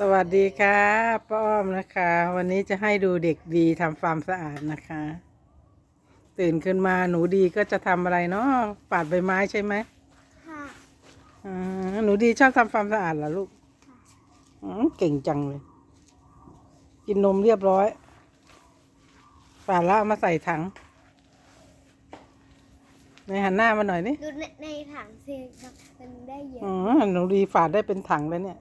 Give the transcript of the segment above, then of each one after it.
สวัสดีค่ะป้าอ้อมนะคะ วันนี้จะให้ดูเด็กดีทำความสะอาดนะคะ ตื่นขึ้นมาหนูดีก็จะทำอะไรเนาะปาดใบไม้ใช่ไหมค่ะอ่าหนูดีชอบทำความสะอาดเหรอลูกอืมเก่งจังเลย กินนมเรียบร้อยปาดแล้วเอามาใส่ถังในหันหน้ามาหน่อยนี่ดูในในถังซีครับมันได้เยอะอ๋อหนูดีฝาดได้เป็นถังแล้วเนี่ย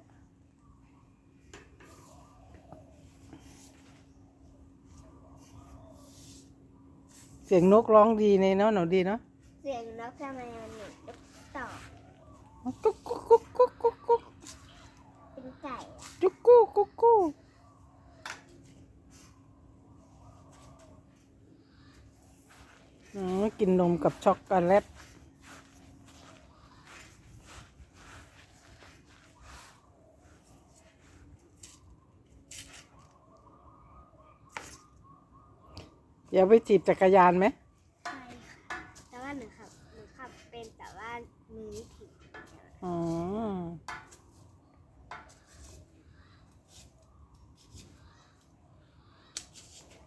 เสียงนกร้องดีในเนาะหนูดีเนาะเสียงนกทำไมมันเหมือนนกต่อกุ๊กกุ๊กกุ๊กกุ๊กกุ๊กกุ๊กเป็นไก่อะจุกกู้กุ๊กกู้อ๋อกินนมกับช็อกโกแลต ดี๋ยวไปจีบจักรยานไหมใช่ค่ะแต่ว่าหนูขับหนูขับเป็นแต่ว่ามือไม่ถึงอ๋อ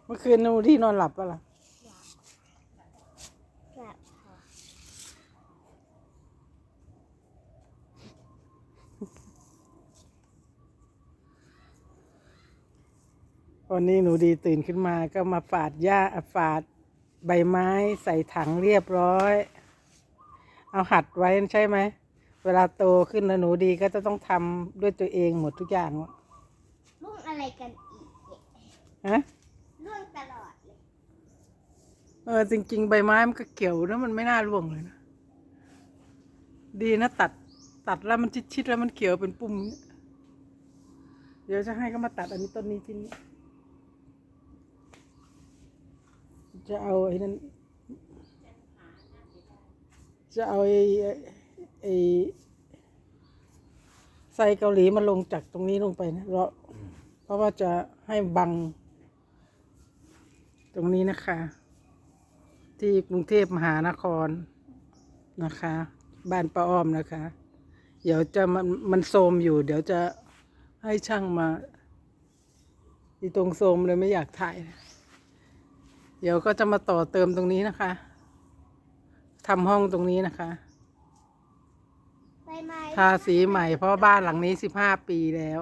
เมื่อคืนหนูที่นอนหลับปะล่ะ แบบค่ะ วันนี้หนูดีตื่นขึ้นมาก็มาฝาดหญ้าฝาดใบไม้ใส่ถังเรียบร้อย เอาหัดไว้ใช่ไหม เวลาโตขึ้นแล้วหนูดีก็จะต้องทำด้วยตัวเองหมดทุกอย่างวะรุ่งอะไรกันอีกเนี่ยฮะร่วงตลอดเลยเออจริง ๆ ใบไม้มันก็เกี่ยวนะมันไม่น่าร่วงเลยนะดีนะตัดตัดแล้วมันชิดๆแล้วมันเกี่ยวเป็นปุ่มเนี่ยเดี๋ยวจะให้เขามาตัดอันนี้ต้นนี้ที่นี้ จะเอาไอ้นั้นจะเอาไอ้ไอ้ไอ้ไส้เกาหลีมาลงจากตรงนี้ลงไปนะเพราะเพราะว่าจะให้บัง ตรงนี้นะคะ ที่กรุงเทพมหานครนะคะ บ้านป้าอ้อมนะคะ เดี๋ยวจะมันมันโทมอยู่ เดี๋ยวจะให้ช่างมา ที่ตรงโทมเลยไม่อยากถ่ายนะ เดี๋ยวก็จะมาต่อเติมตรงนี้นะคะทำห้องตรงนี้นะคะใบไม้ทาสีใหม่เพราะบ้านหลังนี้สิบห้าปีแล้ว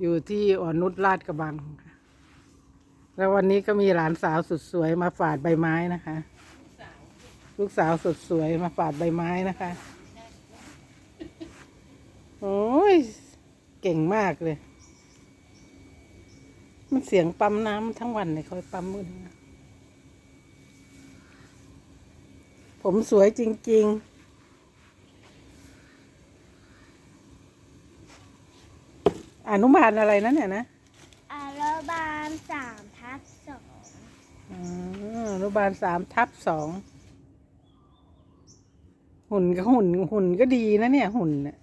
อยู่ที่อ่อนนุชลาดกระบังค่ะแล้ววันนี้ก็มีหลานสาวสุดสวยมาฝาดใบไม้นะคะ ลูกสาวสุดสวยมาฝาดใบไม้นะคะ โอ้ย เก่งมากเลย มันเสียงปั๊มน้ำทั้งวันเลยคอยปั๊มมือนะผมสวยจริง ๆอนุบาลอะไรนะเนี่ยนะอารบาลสามทับสองอ๋ออนุบาลสามทับสอง หุ่นก็หุ่นหุ่นก็ดีนะเนี่ยหุ่นน่ะ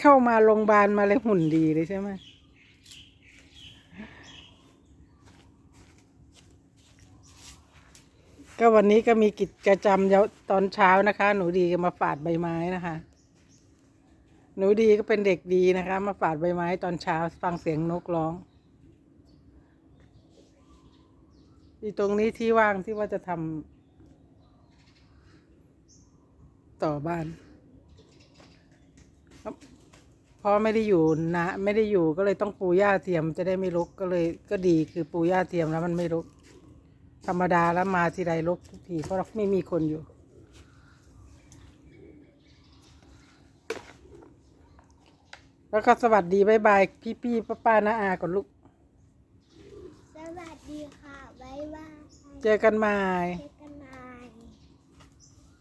เข้ามาโรงพยาบาลมาเลยหุ่นดีเลยใช่ไหมก็วันนี้ก็มีกิจกรรมเยาตอนเช้านะคะ หนูดีก็มาฝาดใบไม้นะคะ หนูดีก็เป็นเด็กดีนะคะ มาฝาดใบไม้ตอนเช้าฟังเสียงนกร้องอีตรงนี้ที่ว่างที่ว่าจะทำต่อบ้าน เพราะไม่ได้อยู่นะไม่ได้อยู่ก็เลยต้องปูหญ้าเทียมจะได้ไม่รกก็เลยก็ดีคือปูหญ้าเทียมแล้วมันไม่รกธรรมดาแล้วมาทีไรรกทุกทีเพราะไม่มีคนอยู่ แล้วก็สวัสดีบายบายพี่พี่ป้าป้าน้าอาก่อนลูก สวัสดีค่ะบ๊ายบาย เจอกันใหม่เจอ